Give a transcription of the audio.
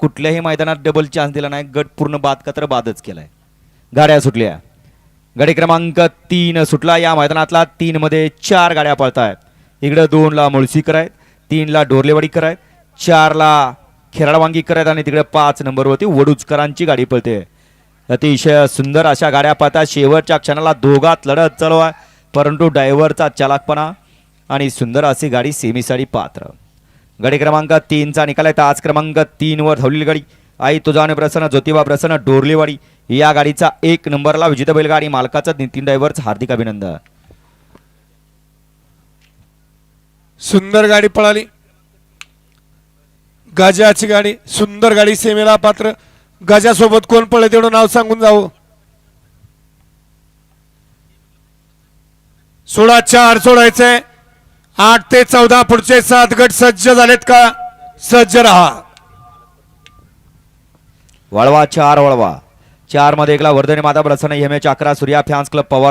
कुठल्याही मैदानात double chance दिला नाही. गट पूर्ण बाद का तर बादच केलाय. गाड्या सुटल्या. गाडी क्रमांक तीन सुटला. या मैदानातला तीन मध्ये चार गाड्या पळतायत. इकडे दोनला मुळशीकर आहेत तीनला डोरलेवाडीकर आहेत चारला खेराडवांगीकर आहेत आणि तिकडे पाच नंबरवरती वडुचकरांची गाडी पळते. अतिशय सुंदर अशा गाड्या पळतात. शेवटच्या क्षणाला दोघात लढत चालू आहे परंतु ड्रायव्हरचा चालाकपणा आणि सुंदर अशी गाडी सेमीसाठी पात्र. गाडी क्रमांक तीनचा निकाल आहे. आज क्रमांक तीनवर धावलेली गाडी आई तुझाने प्रसन्न ज्योतिबा प्रसन्न डोरलेवाडी. या गाडीचा एक नंबरला विजेता बैलगाडी मालकाचं नितीन ड्रायव्हरचं हार्दिक अभिनंदन. सुंदर गाडी पळाली. गजाची गाडी सुंदर गाडी सेमेला पात्र. गजासोबत कोण पळले तेवढं नाव सांगून जावं. सोळा चार सोडायचंय. आठ ते चौदा पुढचे सात गट सज्ज झालेत का? सज्ज राहा. वळवा चार वळवा. चारमध्ये एकला वर्धनी माता प्रसन्न एम एच अकरा सूर्या फॅन्स क्लब पवार.